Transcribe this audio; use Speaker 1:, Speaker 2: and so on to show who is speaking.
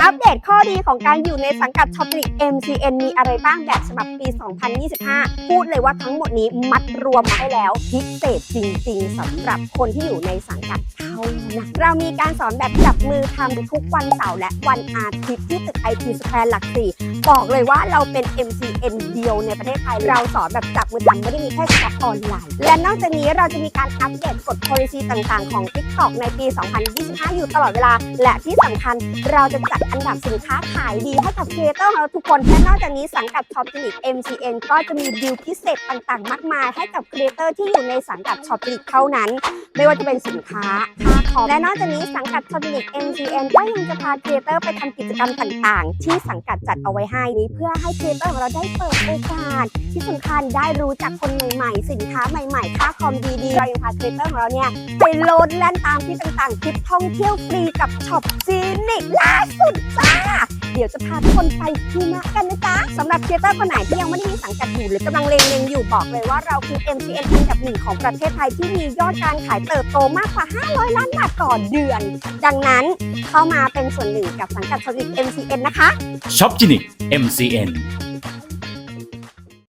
Speaker 1: อัปเดตข้อดีของการอยู่ในสังกัดช็อปลิก MCN มีอะไรบ้างแบบฉบับปี 2025 พูดเลยว่าทั้งหมดนี้มัดรวมมาให้แล้ว พิเศษจริง ๆสำหรับคนที่อยู่ในสังกัดเท่านั้นเรามีการสอนแบบจับมือทำทุกวันเสาร์และวันอาทิตย์ที่ตึก IT Square หลักสี่บอกเลยว่าเราเป็น MCN เดียวในประเทศไทย เราสอนแบบจับมือทำไม่ได้มีแค่เฉพาะออนไลน์ และนอกจากนี้เราจะมีการอัปเดตกฎ policy ต่างๆ ของ TikTok ในปี 2025 อยู่ตลอดเวลา และที่สำคัญเราจะจัดอันดับสินค้าขายดีให้กับครีเอเตอร์ของเราทุกคนและนอกจากนี้สังกัดช็อปจิลิก MCN ก็จะมีดีลพิเศษต่างๆ มากมาย ให้กับครีเอเตอร์ที่อยู่ในสังกัดช็อปจิลิกเท่านั้น ไม่ว่าจะเป็นสินค้า คอมและนอกจากนี้สังกัด Shop c l i c MGM ก็ยังจะพาครีเอเตอร์ไปทำกิจกรรมต่างๆ ที่สังกัดจัดเอาไว้ให้นี้เพื่อให้ครีเอเตอร์ของเราได้เปิดโอกาส ที่สำคัญได้รู้จักคนใหม่ๆ สินค้าใหม่ๆ ค่าคอมดีๆ เรายังพาครีเอเตอร์ของเราเนี่ยไปโหลดแล่นตามที่ต่างๆทริปท่องเที่ยวฟรีกับช็อปซีนิกล่าสุดจ้า ดี๋ยวจะพาทุกคนไปหิมะกันนะจ๊ะสำหรับครีเทเตอร์คนไหนที่ยังไม่ได้มีสังกัดอยู่หรือกำลังเลงๆอยู่บอกเลยว่าเราคือ MCN อันดับหนึ่งของประเทศไทยที่มียอดการขายเติบโตมากกว่า 500 ล้านบาทต่อเดือน ดังนั้นเข้ามาเป็นส่วนหนึ่งกับสังกัดสวิต MCN นะคะ
Speaker 2: ช็อปจินิก MCN